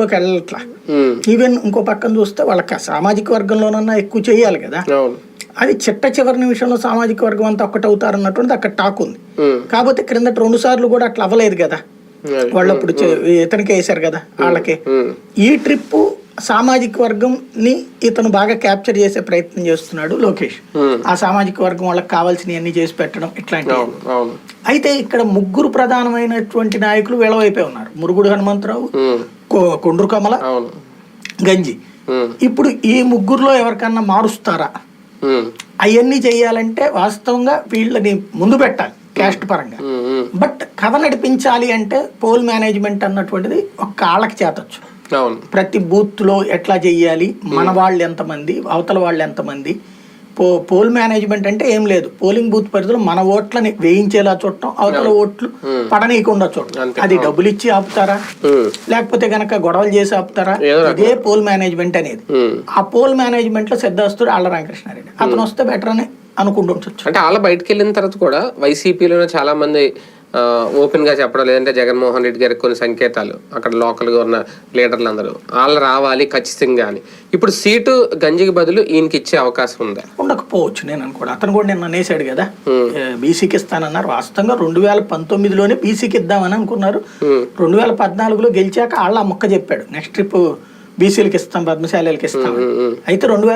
లోకి వెళ్ళట్లా. ఈవెన్ ఇంకో పక్కన చూస్తే వాళ్ళకి సామాజిక వర్గంలోనన్నా ఎక్కువ చేయాలి కదా. అది చిట్ట చివరి నిమిషంలో సామాజిక వర్గం అంతా ఒక్కటి అవుతారన్నటువంటి అక్కడ టాక్ ఉంది. కాకపోతే క్రిందట రెండు సార్లు కూడా అట్లా అవ్వలేదు కదా. వాళ్ళు అప్పుడు ఇతనికి వేశారు కదా వాళ్ళకి. ఈ ట్రిప్ సామాజిక వర్గంని ఇతను బాగా క్యాప్చర్ చేసే ప్రయత్నం చేస్తున్నాడు లోకేష్. ఆ సామాజిక వర్గం వాళ్ళకి కావాల్సినవన్నీ చేసి పెట్టడం ఇట్లాంటివి. అయితే ఇక్కడ ముగ్గురు ప్రధానమైనటువంటి నాయకులు వీళ్ళవైపే ఉన్నారు. మురుగుడు హనుమంతరావు కొండ్రు కమల గంజి. ఇప్పుడు ఈ ముగ్గురులో ఎవరికన్నా మారుస్తారా? అవన్నీ చేయాలంటే వాస్తవంగా వీళ్ళని ముందు పెట్టాలి క్యాస్ట్ పరంగా. బట్ కథ నడిపించాలి అంటే పోల్ మేనేజ్మెంట్ అన్నటువంటిది ఒక్క ఆళ్ళకి చేతొచ్చు. ప్రతి బూత్లో ఎట్లా చెయ్యాలి? మన వాళ్ళు ఎంతమంది? అవతల వాళ్ళు ఎంతమంది? పో పోల్ మేనేజ్మెంట్ అంటే ఏం లేదు. పోలింగ్ బూత్ పరిధిలో మన ఓట్లని వేయించేలా చూడటం అవతల ఓట్లు పడనీయకుండా చూడటం. అది డబ్బులు ఇచ్చి ఆపుతారా? లేకపోతే గనక గొడవలు చేసి ఆపుతారా. ఇదే పోల్ మేనేజ్మెంట్ అనేది. ఆ పోల్ మేనేజ్మెంట్లో సిద్ధాస్తుడు ఆళ్ళ రామకృష్ణారెడ్డి. అతను వస్తే బెటర్ అని అనుకుంటుండొచ్చు అంటే వాళ్ళ బయటకు వెళ్ళిన తర్వాత కూడా వైసీపీలోనే చాలా మంది ఓపెన్గా చెప్పడం లేదంటే జగన్మోహన్ రెడ్డి గారికి కొన్ని సంకేతాలు. అక్కడ లోకల్గా ఉన్న లీడర్లు అందరూ. వాళ్ళు రావాలి ఖచ్చితంగా అని. ఇప్పుడు సీటు గంజికి బదులు ఈయనకి ఇచ్చే అవకాశం ఉందా? ఉండకపోవచ్చు నేను అనుకోడు అతను కూడా నిన్న అనేసాడు కదా. బీసీకి ఇస్తానన్నారు. వాస్తవంగా రెండు వేల పంతొమ్మిదిలోనే బీసీకి ఇద్దామని అనుకున్నారు. రెండు వేల పద్నాలుగులో గెలిచాక వాళ్ళ మొక్క చెప్పాడు. నెక్స్ట్ ట్రిప్ బీసీలకి ఇస్తాం పద్మశాలకి ఇస్తాం. అయితే రెండు వేల